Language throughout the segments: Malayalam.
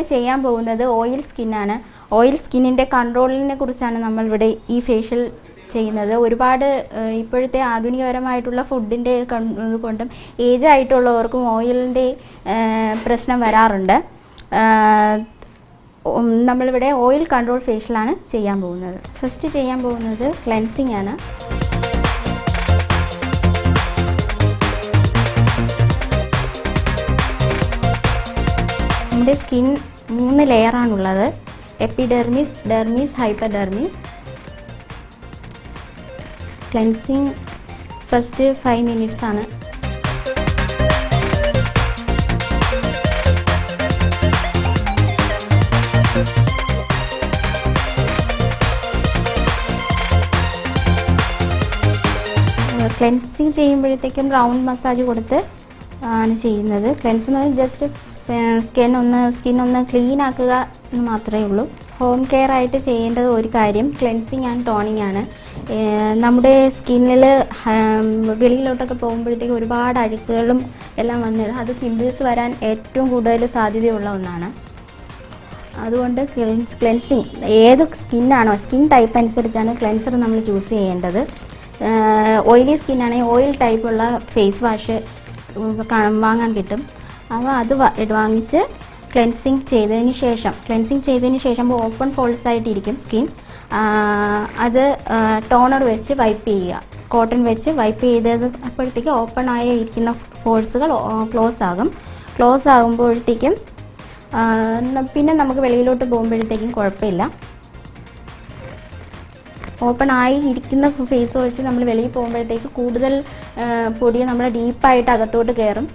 നമ്മളിവിടെ ചെയ്യാൻ പോകുന്നത് ഓയിൽ സ്കിന്നാണ് ഓയിൽ സ്കിന്നിന്റെ കൺട്രോളിനെ കുറിച്ചാണ് നമ്മളിവിടെ ഈ ഫേഷ്യൽ ചെയ്യുന്നത്. ഒരുപാട് ഇപ്പോഴത്തെ ആധുനികപരമായിട്ടുള്ള ഫുഡിന്റെ കൊണ്ടും ഏജ് ആയിട്ടുള്ളവർക്കും ഓയിലിന്റെ പ്രശ്നം വരാറുണ്ട്. നമ്മളിവിടെ ഓയിൽ കൺട്രോൾ ഫേഷ്യലാണ് ചെയ്യാൻ പോകുന്നത്. ഫസ്റ്റ് ചെയ്യാൻ പോകുന്നത് ക്ലെൻസിങ് ആണ്. നമ്മുടെ സ്കിൻ മൂന്ന് ലെയറാണുള്ളത്. Epidermis dermis hyperdermis cleansing first five minutes ആണ് ക്ലെൻസിങ് ചെയ്യുമ്പോഴത്തേക്കും റൗണ്ട് മസാജ് കൊടുത്ത് ആണ് ചെയ്യുന്നത്. ക്ലെൻസ് ജസ്റ്റ് സ്കിൻ ഒന്ന് സ്കിൻ ഒന്ന് ക്ലീൻ ആക്കുക എന്ന് മാത്രമേ ഉള്ളൂ. ഹോം കെയർ ആയിട്ട് ചെയ്യേണ്ടത് ഒരു കാര്യം ക്ലെൻസിങ് ആൻഡ് ടോണിങ് ആണ്. നമ്മുടെ സ്കിന്നിൽ വെളിയിലോട്ടൊക്കെ പോകുമ്പോഴത്തേക്ക് ഒരുപാട് അഴുക്കുകളും എല്ലാം വന്നിടും. അത് പിമ്പിൾസ് വരാൻ ഏറ്റവും കൂടുതൽ സാധ്യതയുള്ള ഒന്നാണ്. അതുകൊണ്ട് ക്ലെൻസ് ക്ലെൻസിങ് ഏത് സ്കിന്നാണോ സ്കിൻ ടൈപ്പ് അനുസരിച്ചാണ് ക്ലെൻസർ നമ്മൾ ചൂസ് ചെയ്യേണ്ടത്. ഓയിലി സ്കിന്നാണെങ്കിൽ ഓയിൽ ടൈപ്പുള്ള ഫേസ് വാഷ് വാങ്ങാൻ കിട്ടും. അപ്പോൾ അത് വാങ്ങിച്ച് ക്ലെൻസിങ് ചെയ്തതിന് ശേഷം ക്ലെൻസിങ് ചെയ്തതിന് ശേഷം ഓപ്പൺ ഫോൾസ് ആയിട്ടിരിക്കും സ്കിൻ അത് ടോണർ വെച്ച് വൈപ്പ് ചെയ്യുക. കോട്ടൺ വെച്ച് വൈപ്പ് ചെയ്തത് അപ്പോഴത്തേക്ക് ഓപ്പൺ ആയി ഇരിക്കുന്ന ഫോൾസുകൾ ക്ലോസ് ആകും. ക്ലോസ് ആകുമ്പോഴത്തേക്കും പിന്നെ നമുക്ക് വെളിയിലോട്ട് പോകുമ്പോഴത്തേക്കും കുഴപ്പമില്ല. ഓപ്പൺ ആയി ഇരിക്കുന്ന ഫേസ് വെച്ച് നമ്മൾ വെളിയിൽ പോകുമ്പോഴത്തേക്ക് കൂടുതൽ പൊടി നമ്മുടെ ഡീപ്പായിട്ട് അകത്തോട്ട് കയറും.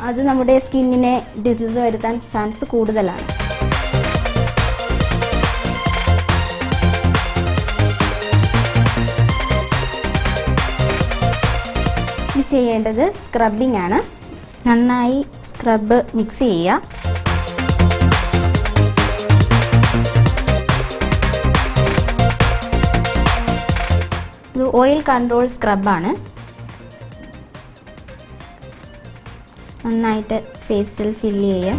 അത് നമ്മുടെ സ്കിന്നിനെ ഡിസീസ് വരുത്താൻ ചാൻസ് കൂടുതലാണ്. ഇനി ചെയ്യേണ്ടത് സ്ക്രബിംഗ് ആണ്. നന്നായി സ്ക്രബ് മിക്സ് ചെയ്യുക. ഇത് ഓയിൽ കൺട്രോൾ സ്ക്രബാണ് നന്നായിട്ട് ഫേസിൽ ഫില്ല് ചെയ്യാം.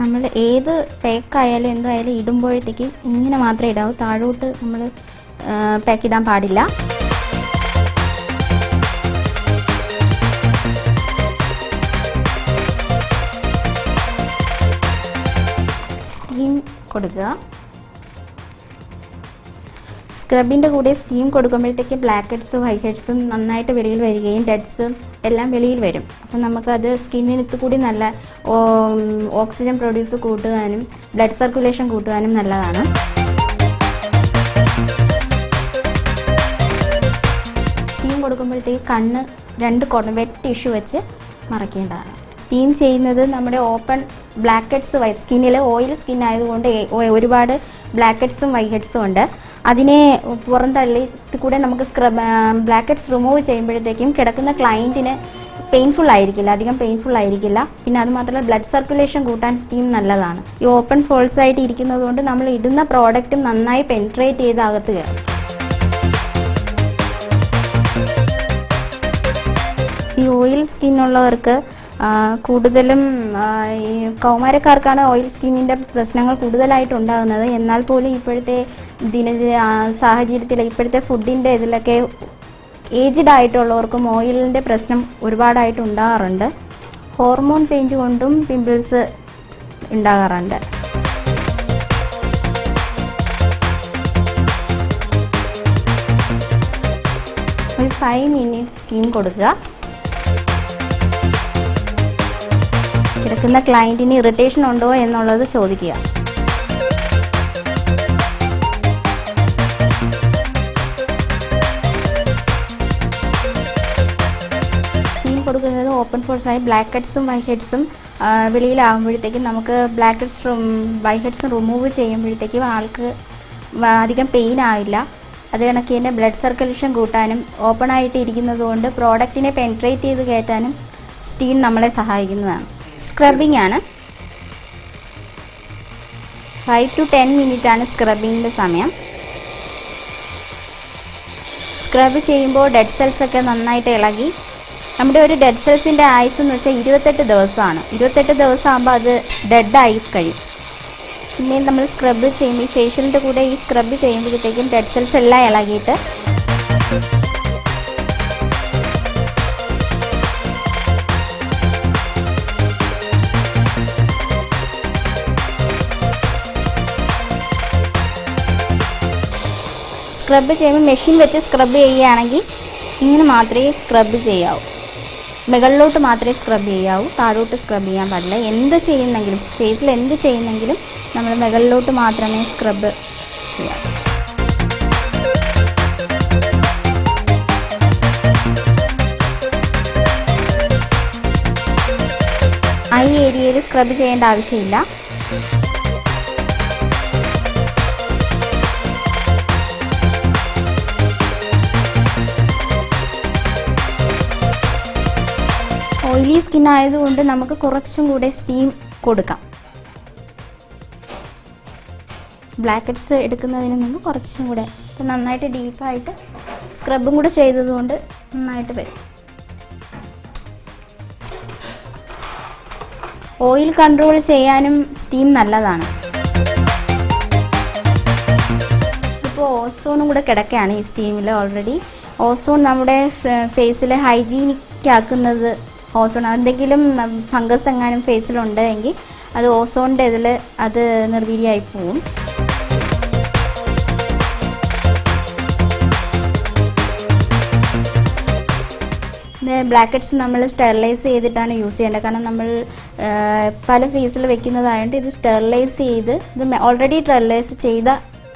നമ്മൾ ഏത് പാക്കായാലും എന്തായാലും ഇടുമ്പോഴത്തേക്ക് ഇങ്ങനെ മാത്രമേ ഇടാവൂ. താഴോട്ട് നമ്മൾ പാക്ക് ഇടാൻ പാടില്ല. സ്റ്റീം കൊടുക്കുക. സ്ക്രബിന്റെ കൂടെ സ്റ്റീം കൊടുക്കുമ്പോഴത്തേക്ക് ബ്ലാക്ക് ഹെഡ്സും വൈറ്റ് ഹെഡ്സും നന്നായിട്ട് വെളിയിൽ വരികയും ഡെഡ്സും എല്ലാം വെളിയിൽ വരും. അപ്പം നമുക്കത് സ്കിന്നിനത്ത് കൂടി നല്ല ഓക്സിജൻ പ്രൊഡ്യൂസ് കൂട്ടുവാനും ബ്ലഡ് സർക്കുലേഷൻ കൂട്ടുവാനും നല്ലതാണ്. സ്റ്റീം കൊടുക്കുമ്പോഴത്തേക്ക് കണ്ണ് രണ്ട് കോട്ടൺ വെറ്റ് ടിഷ്യൂ വെച്ച് മറയ്ക്കേണ്ടതാണ്. സ്റ്റീം ചെയ്യുന്നത് നമ്മുടെ ഓപ്പൺ ബ്ലാക്ക് ഹെഡ്സ് സ്കിന്നിൽ ഓയിൽ സ്കിൻ ആയതുകൊണ്ട് ഒരുപാട് ബ്ലാക്ക് ഹെഡ്സും വൈറ്റ് ഹെഡ്സും ഉണ്ട്. അതിനെ പുറന്തള്ളി കൂടെ നമുക്ക് സ്ക്രബ് ബ്ലാക്കറ്റ്സ് റിമൂവ് ചെയ്യുമ്പോഴത്തേക്കും കിടക്കുന്ന ക്ലയന്റിന് പെയിൻഫുൾ ആയിരിക്കില്ല അധികം പെയിൻഫുൾ ആയിരിക്കില്ല. പിന്നെ അത് മാത്രമല്ല ബ്ലഡ് സർക്കുലേഷൻ കൂട്ടാൻ സ്കീം നല്ലതാണ്. ഈ ഓപ്പൺ ഫോൾസ് ആയിട്ട് ഇരിക്കുന്നത് കൊണ്ട് നമ്മൾ ഇടുന്ന പ്രോഡക്റ്റും നന്നായി പെൻട്രേറ്റ് ചെയ്ത് അകത്ത് കയറും. ഈ ഓയിൽ സ്കിന്നുള്ളവർക്ക് കൂടുതലും ഈ കൗമാരക്കാർക്കാണ് ഓയിൽ സ്കിന്നിന്റെ പ്രശ്നങ്ങൾ കൂടുതലായിട്ട് ഉണ്ടാകുന്നത്. എന്നാൽ പോലും ഇപ്പോഴത്തെ ആ, സാഹചര്യത്തിൽ ഇപ്പോഴത്തെ ഫുഡിന്റെ ഇതിലൊക്കെ ഏജ്ഡ് ആയിട്ടുള്ളവർക്കും ഓയിലിന്റെ പ്രശ്നം ഒരുപാടായിട്ട് ഉണ്ടാകാറുണ്ട്. ഹോർമോൺ ചേഞ്ച് കൊണ്ടും പിമ്പിൾസ് ഉണ്ടാകാറുണ്ട്. ഒരു ഫൈവ് മിനിറ്റ്സ് സ്റ്റീം കൊടുക്കുക. കിടക്കുന്ന ക്ലയന്റിന് ഇറിറ്റേഷൻ ഉണ്ടോ എന്നുള്ളത് ചോദിക്കുക. ഓപ്പൺ ഫോഴ്സ് ആയി ബ്ലാക്ക് ഹെഡ്സും വൈ ഹെഡ്സും വെളിയിലാകുമ്പോഴത്തേക്കും നമുക്ക് ബ്ലാക്ക് ഹെഡ്സ് വൈ ഹെഡ്സും റിമൂവ് ചെയ്യുമ്പോഴത്തേക്കും ആൾക്ക് അധികം പെയിൻ ആവില്ല. അത് കണക്ക് തന്നെ ബ്ലഡ് സർക്കുലേഷൻ കൂട്ടാനും ഓപ്പൺ ആയിട്ട് ഇരിക്കുന്നത് കൊണ്ട് പ്രോഡക്റ്റിനെ പെൻട്രേറ്റ് ചെയ്ത് കയറ്റാനും സ്റ്റീം നമ്മളെ സഹായിക്കുന്നതാണ്. സ്ക്രബിംഗ് ആണ്. ഫൈവ് ടു ടെൻ മിനിറ്റ് ആണ് സ്ക്രബിങ്ങിന്റെ സമയം. സ്ക്രബ് ചെയ്യുമ്പോൾ ഡെഡ് സെൽസ് ഒക്കെ നന്നായിട്ട് ഇളകി നമ്മുടെ ഒരു ഡെഡ് സെൽസിന്റെ ആയുസ് എന്ന് വെച്ചാൽ ഇരുപത്തെട്ട് ദിവസമാണ്. ഇരുപത്തെട്ട് ദിവസം ആകുമ്പോൾ അത് ഡെഡായി കഴിയും. പിന്നെ നമ്മൾ സ്ക്രബ് ചെയ്യുമ്പോൾ ഈ ഫേഷ്യലിന്റെ കൂടെ ഈ സ്ക്രബ് ചെയ്യുമ്പോഴത്തേക്കും ഡെഡ് സെൽസ് എല്ലാം ഇളകിയിട്ട് സ്ക്രബ് ചെയ്യുമ്പോൾ മെഷീൻ വെച്ച് സ്ക്രബ് ചെയ്യുകയാണെങ്കിൽ ഇങ്ങനെ മാത്രമേ സ്ക്രബ് ചെയ്യാവൂ. മുകളിലോട്ട് മാത്രമേ സ്ക്രബ് ചെയ്യാവൂ താഴോട്ട് സ്ക്രബ് ചെയ്യാൻ പാടില്ല. എന്ത് ചെയ്യുന്നെങ്കിലും സ്പേസിൽ എന്ത് ചെയ്യുന്നെങ്കിലും നമ്മൾ മുകളിലോട്ട് മാത്രമേ സ്ക്രബ് ചെയ്യാവൂ. ഐ ഏരിയയിൽ സ്ക്രബ് ചെയ്യേണ്ട ആവശ്യമില്ല. ഓയിലി സ്കിൻ ആയതുകൊണ്ട് നമുക്ക് കുറച്ചും കൂടെ സ്റ്റീം കൊടുക്കാം. ബ്ലാക്കറ്റ്സ് എടുക്കുന്നതിന് മുമ്പ് കുറച്ചും കൂടെ ഇപ്പം നന്നായിട്ട് ഡീപ്പായിട്ട് സ്ക്രബും കൂടെ ചെയ്തതുകൊണ്ട് നന്നായിട്ട് വരും. ഓയിൽ കൺട്രോൾ ചെയ്യാനും സ്റ്റീം നല്ലതാണ്. ഇപ്പോൾ ഓസോണും കൂടെ കിടക്കുകയാണ് ഈ സ്റ്റീമിൽ ഓൾറെഡി ഓസോൺ നമ്മുടെ ഫേസിലെ ഹൈജീനിക് ആക്കുന്നത് ഓസോൺ എന്തെങ്കിലും ഫംഗസ് എങ്ങാനും ഫേസിലുണ്ട് എങ്കിൽ അത് ഓസോണിന്റെ ഇതിൽ അത് നിർവീര്യമായി പോവും. ബ്ലാക്കറ്റ്സ് നമ്മൾ സ്റ്റെറിലൈസ് ചെയ്തിട്ടാണ് യൂസ് ചെയ്യേണ്ടത്. കാരണം നമ്മൾ പല ഫേസിൽ വെക്കുന്നതായതുകൊണ്ട് ഇത് സ്റ്റെറിലൈസ് ചെയ്ത് ഇത് ഓൾറെഡി സ്റ്റെറിലൈസ് ചെയ്ത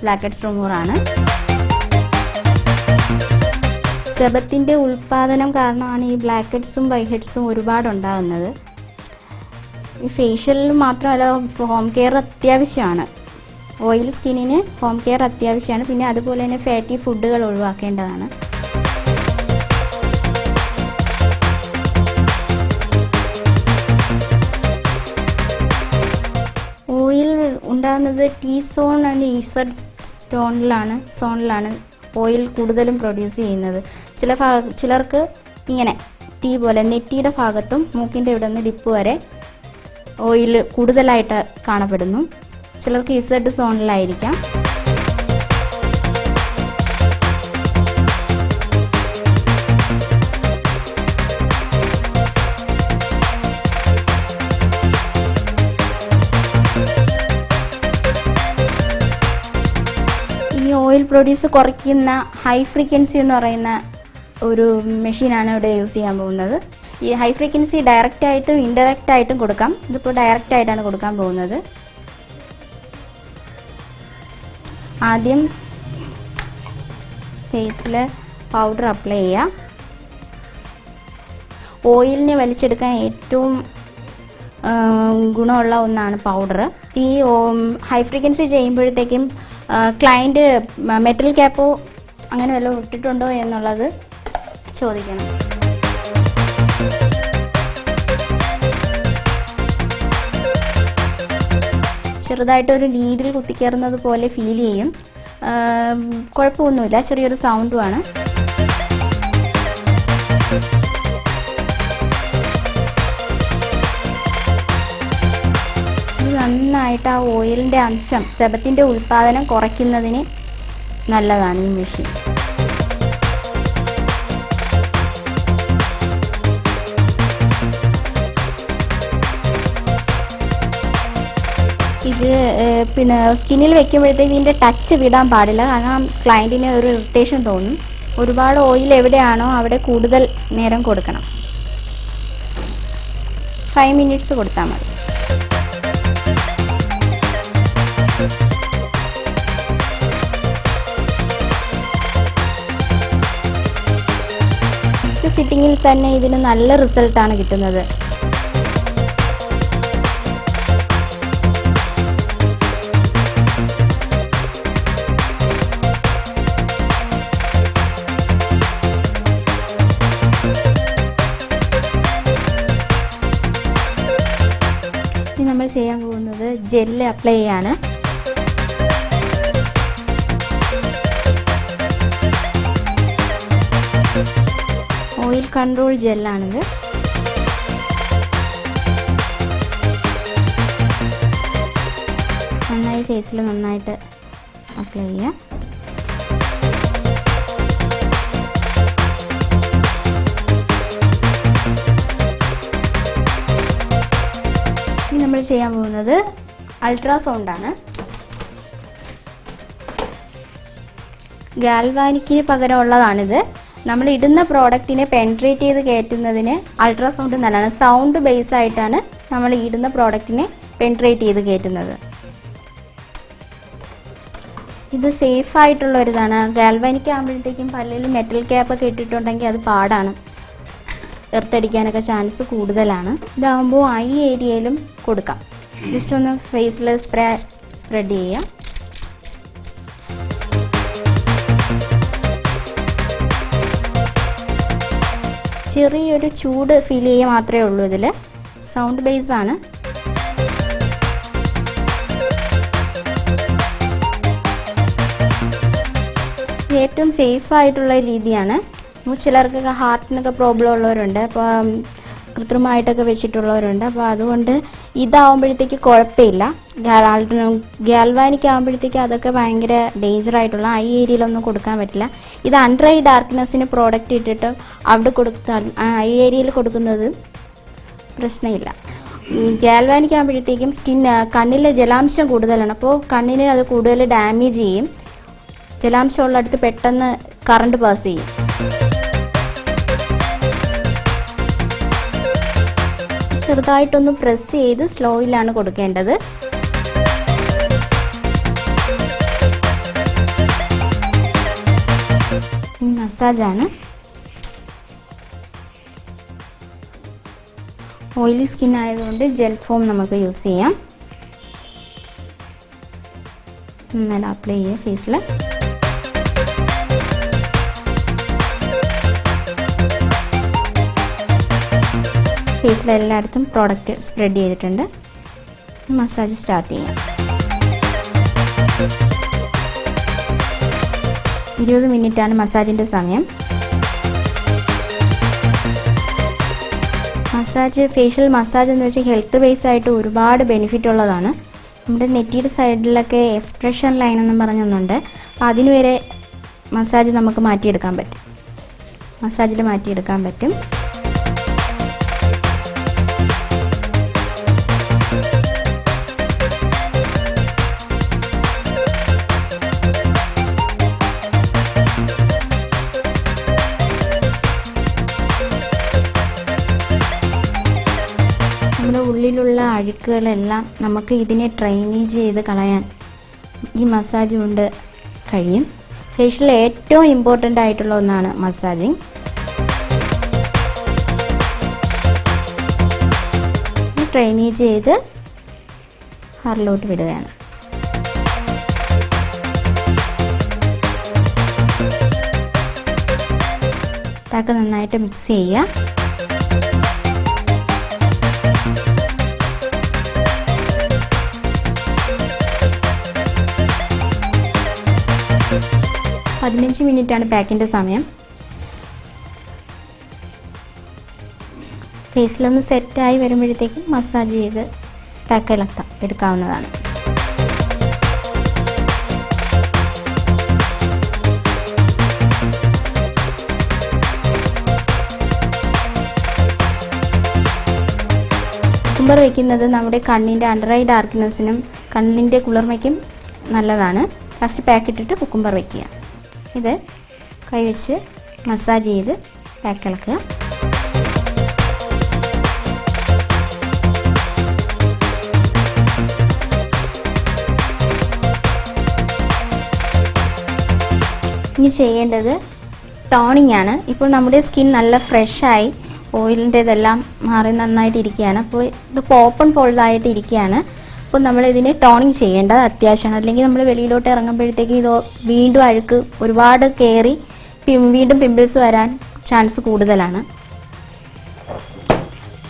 ബ്ലാക്കറ്റ്സ് റിമൂവറാണ് സെബത്തിന്റെ ഉൽപ്പാദനം കാരണമാണ് ഈ ബ്ലാക്ക് ഹെഡ്സും വൈറ്റ് ഹെഡ്സും ഒരുപാട് ഉണ്ടാകുന്നത്. ഈ ഫേഷ്യലിൽ മാത്രമല്ല ഹോം കെയർ അത്യാവശ്യമാണ്. ഓയിൽ സ്കിന്നിന് ഹോം കെയർ അത്യാവശ്യമാണ്. പിന്നെ അതുപോലെ തന്നെ ഫാറ്റി ഫുഡുകൾ ഒഴിവാക്കേണ്ടതാണ്. ഓയിൽ ഉണ്ടാകുന്നത് ടി സോൺ ആൻഡ് ഈസഡ് സ്റ്റോണിലാണ് സോണിലാണ് ഓയിൽ കൂടുതലും പ്രൊഡ്യൂസ് ചെയ്യുന്നത്. ചില ഭാഗ ചിലർക്ക് ഇങ്ങനെ തീ പോലെ നെറ്റിയുടെ ഭാഗത്തും മൂക്കിന്റെ ഇവിടെ നിന്ന് ലിപ്പ് വരെ ഓയിൽ കൂടുതലായിട്ട് കാണപ്പെടുന്നു. ചിലർക്ക് ഇസഡ് സോണിലായിരിക്കാം. ഈ ഓയിൽ പ്രൊഡ്യൂസ് കുറയ്ക്കുന്ന ഹൈ ഫ്രീക്വൻസി എന്ന് പറയുന്ന ഒരു മെഷീനാണ് ഇവിടെ യൂസ് ചെയ്യാൻ പോകുന്നത്. ഈ ഹൈ ഫ്രീക്വൻസി ഡയറക്റ്റ് ആയിട്ടും ഇൻഡയറക്റ്റ് ആയിട്ടും കൊടുക്കാം. ഇതിപ്പോൾ ഡയറക്റ്റ് ആയിട്ടാണ് കൊടുക്കാൻ പോകുന്നത്. ആദ്യം ഫേസിൽ പൗഡർ അപ്ലൈ ചെയ്യാം. ഓയിലിനെ വലിച്ചെടുക്കാൻ ഏറ്റവും ഗുണമുള്ള ഒന്നാണ് പൗഡർ. ഈ ഹൈ ഫ്രീക്വൻസി ചെയ്യുമ്പോഴത്തേക്കും ക്ലയന്റ് മെറ്റൽ ക്യാപ്പോ അങ്ങനെ വല്ലതും ഇട്ടിട്ടുണ്ടോ എന്നുള്ളത് ചോദിക്കണം. ചെറുതായിട്ടൊരു നീഡിൽ കുത്തിക്കയറുന്നത് പോലെ ഫീൽ ചെയ്യും. കുഴപ്പമൊന്നുമില്ല ചെറിയൊരു സൗണ്ടുമാണ് നന്നായിട്ട് ആ ഓയിലിന്റെ അംശം സെബത്തിന്റെ ഉൽപ്പാദനം കുറയ്ക്കുന്നതിന് നല്ലതാണ് ഈ മെഷീൻ ഇത് പിന്നെ സ്കിന്നിൽ വെക്കുമ്പോഴത്തേക്ക് ഇതിന്റെ ടച്ച് വിടാൻ പാടില്ല. കാരണം ക്ലയന്റിന് ഒരു ഇറിറ്റേഷൻ തോന്നും. ഒരുപാട് ഓയിൽ എവിടെയാണോ അവിടെ കൂടുതൽ നേരം കൊടുക്കണം. ഫൈവ് മിനിറ്റ്സ് കൊടുത്താൽ മതി. സിറ്റിങ്ങിൽ തന്നെ ഇതിന് നല്ല റിസൾട്ടാണ് കിട്ടുന്നത്. പോകുന്നത് ജെല്ല് അപ്ലൈ ചെയ്യാണ്. ഓയിൽ കൺട്രോൾ ജെല്ലാണിത്. നന്നായി ഫേസിൽ നന്നായിട്ട് അപ്ലൈ ചെയ്യാം. ചെയ്യാൻ പോകുന്നത് അൾട്രാസൗണ്ട് ആണ് ഗാൽവാനിക്കിന് പകരമുള്ളതാണിത്. നമ്മൾ ഇടുന്ന പ്രോഡക്റ്റിനെ പെൻട്രേറ്റ് ചെയ്ത് കയറ്റുന്നതിന് അൾട്രാസൗണ്ട് നല്ലതാണ്. സൗണ്ട് ബേസ് ആയിട്ടാണ് നമ്മൾ ഇടുന്ന പ്രോഡക്റ്റിനെ പെൻട്രേറ്റ് ചെയ്ത് കയറ്റുന്നത്. ഇത് സേഫ് ആയിട്ടുള്ള ഒരിതാണ് ഇതാണ് ഗാൽവാനിക്ക് ആകുമ്പോഴത്തേക്കും പല്ലിൽ മെറ്റൽ ക്യാപ്പ് ഒക്കെ ഇട്ടിട്ടുണ്ടെങ്കിൽ അത് പാടാണ്. എർത്തടിക്കാനൊക്കെ ചാൻസ് കൂടുതലാണ്. ഇതാകുമ്പോൾ ഐ ഏരിയയിലും കൊടുക്കാം. ജസ്റ്റ് ഒന്ന് ഫേസിൽ സ്പ്രേ സ്പ്രെഡ് ചെയ്യാം. ചെറിയൊരു ചൂട് ഫീൽ ചെയ്യുക മാത്രമേ ഉള്ളൂ ഇതിൽ സൗണ്ട് ബേസ് ആണ്. ഏറ്റവും സേഫ് ആയിട്ടുള്ള രീതിയാണ് ചിലർക്കൊക്കെ ഹാർട്ടിനൊക്കെ പ്രോബ്ലം ഉള്ളവരുണ്ട്. അപ്പോൾ കൃത്രിമമായിട്ടൊക്കെ വെച്ചിട്ടുള്ളവരുണ്ട്. അപ്പോൾ അതുകൊണ്ട് ഇതാവുമ്പോഴത്തേക്ക് കുഴപ്പമില്ല. ഗാൽവാനിക്ക് ആകുമ്പോഴത്തേക്ക് അതൊക്കെ ഭയങ്കര ഡേഞ്ചർ ആയിട്ടുള്ള ഐ ഏരിയയിലൊന്നും കൊടുക്കാൻ പറ്റില്ല. ഇത് അണ്ടർ ഐ ഡാർക്ക്നെസ്സിന് പ്രോഡക്റ്റ് ഇട്ടിട്ട് അവിടെ കൊടുത്താൽ ഐ ഏരിയയിൽ കൊടുക്കുന്നത് പ്രശ്നമില്ല. ഗാൽവാനിക് ആകുമ്പോഴത്തേക്കും സ്കിൻ കണ്ണിലെ ജലാംശം കൂടുതലാണ്. അപ്പോൾ കണ്ണിന് അത് കൂടുതൽ ഡാമേജ് ചെയ്യും. ജലാംശം ഉള്ളടുത്ത് പെട്ടെന്ന് കറണ്ട് പാസ് ചെയ്യും. ചെറുതായിട്ടൊന്ന് പ്രസ് ചെയ്ത് സ്ലോയിലാണ് കൊടുക്കേണ്ടത്. മസാജാണ് ഓയിലി സ്കിൻ ആയതുകൊണ്ട് ജെൽ ഫോം നമുക്ക് യൂസ് ചെയ്യാം. നന്നായിട്ട് അപ്ലൈ ചെയ്യുക ഫേസിൽ ഫേസിൽ എല്ലായിടത്തും പ്രോഡക്റ്റ് സ്പ്രെഡ് ചെയ്തിട്ടുണ്ട്. മസാജ് സ്റ്റാർട്ട് ചെയ്യാം. ഇരുപത് മിനിറ്റാണ് മസാജിന്റെ സമയം. മസാജ് ഫേഷ്യൽ മസാജ് എന്ന് വെച്ചാൽ ഹെൽത്ത് ബേസ് ആയിട്ട് ഒരുപാട് ബെനിഫിറ്റ് ഉള്ളതാണ്. നമ്മുടെ നെറ്റിയുടെ സൈഡിലൊക്കെ എക്സ്പ്രഷൻ ലൈൻ എന്നും പറഞ്ഞൊന്നുണ്ട്. അപ്പോൾ അതിനുവരെ മസാജ് നമുക്ക് മാറ്റിയെടുക്കാൻ പറ്റും. മസാജിൽ മാറ്റിയെടുക്കാൻ പറ്റും. ഉള്ളിലുള്ള അഴുക്കുകളെല്ലാം നമുക്ക് ഇതിനെ ട്രെയിനേജ് ചെയ്ത് കളയാൻ ഈ മസാജ് കൊണ്ട് കഴിയും. ഫേഷ്യൽ ഏറ്റവും ഇമ്പോർട്ടന്റ് ആയിട്ടുള്ള ഒന്നാണ് മസാജിങ് ട്രെയിനേജ് ചെയ്ത് ഹാറിലോട്ട് വിടുകയാണ്. ഇതൊക്കെ നന്നായിട്ട് മിക്സ് ചെയ്യുക. പതിനഞ്ച് മിനിറ്റാണ് പാക്കിന്റെ സമയം. ഫേസിലൊന്ന് സെറ്റായി വരുമ്പോഴത്തേക്കും മസാജ് ചെയ്ത് പാക്ക് ഇളക്കാം എടുക്കാവുന്നതാണ്. കുക്കുംബർ വയ്ക്കുന്നത് നമ്മുടെ കണ്ണിന്റെ അണ്ടർ ഐ ഡാർക്ക്നെസ്സിനും കണ്ണിന്റെ കുളിർമയ്ക്കും നല്ലതാണ്. ഫസ്റ്റ് പാക്ക് ഇട്ടിട്ട് കുക്കുംബർ വയ്ക്കുക ഇത് കൈവച്ച് മസാജ് ചെയ്ത് ഇളക്കുക. ഇനി ചെയ്യേണ്ടത് ടോണിംഗ് ആണ്. ഇപ്പോൾ നമ്മുടെ സ്കിൻ നല്ല ഫ്രഷായി ഓയിലിന്റെതെല്ലാം മാറി നന്നായിട്ട് ഇരിക്കുകയാണ് അപ്പോൾ ഇതിപ്പോൾ ഓപ്പൺ ഫോൾഡ് ആയിട്ട് ഇരിക്കുകയാണ് അപ്പോൾ നമ്മൾ ഇതിനെ ടോണിങ് ചെയ്യേണ്ടത് അത്യാവശ്യമാണ്. അല്ലെങ്കിൽ നമ്മൾ വെളിയിലോട്ട് ഇറങ്ങുമ്പോഴത്തേക്ക് ഇത് വീണ്ടും അഴുക്ക് ഒരുപാട് കയറി വീണ്ടും പിമ്പിൾസ് വരാൻ ചാൻസ് കൂടുതലാണ്.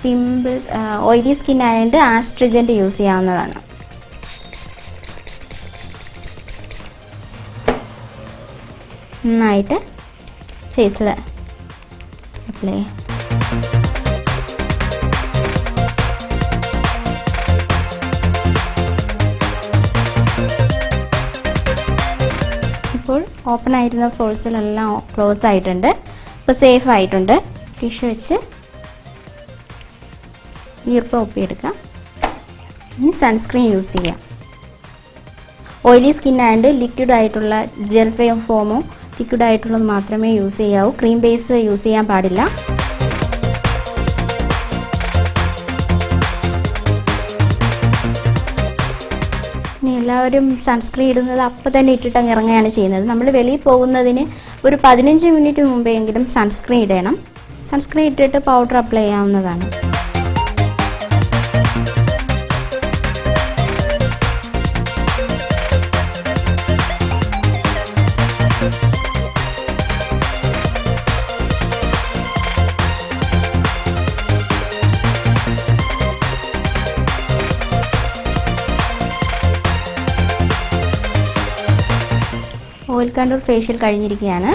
പിമ്പിൾസ് ഓയിലി സ്കിൻ ആയതുകൊണ്ട് ആസ്ട്രിജന്റ് യൂസ് ചെയ്യാവുന്നതാണ്. നന്നായിട്ട് ഫേസിൽ അപ്ലൈ ചെയ്യാം. ഇപ്പോൾ ഓപ്പൺ ആയിരുന്ന ഫോൾസിലെല്ലാം ക്ലോസ് ആയിട്ടുണ്ട്. ഇപ്പോൾ സേഫ് ആയിട്ടുണ്ട്. ടിഷ്യൂ വെച്ച് ഈർപ്പം ഒപ്പിയെടുക്കാം ഇനി സൺസ്ക്രീൻ യൂസ് ചെയ്യാം. ഓയിലി സ്കിൻ ആയതുകൊണ്ട് ലിക്വിഡ് ആയിട്ടുള്ള ജെൽ ഫോമോ ലിക്വിഡ് ആയിട്ടുള്ളത് മാത്രമേ യൂസ് ചെയ്യാവൂ. ക്രീം ബേസ് യൂസ് ചെയ്യാൻ പാടില്ല. എല്ലാവരും സൺസ്ക്രീൻ ഇടുന്നത് അപ്പം തന്നെ ഇട്ടിട്ട് അങ്ങ് ഇറങ്ങുകയാണ് ചെയ്യുന്നത്. നമ്മൾ വെളിയിൽ പോകുന്നതിന് ഒരു പതിനഞ്ച് മിനിറ്റ് മുമ്പെങ്കിലും സൺസ്ക്രീൻ ഇടണം. സൺസ്ക്രീൻ ഇട്ടിട്ട് പൗഡർ അപ്ലൈ ചെയ്യാവുന്നതാണ്. കണ്ടൂർ ഫേഷ്യൽ കഴിഞ്ഞിരിക്കുകയാണ്.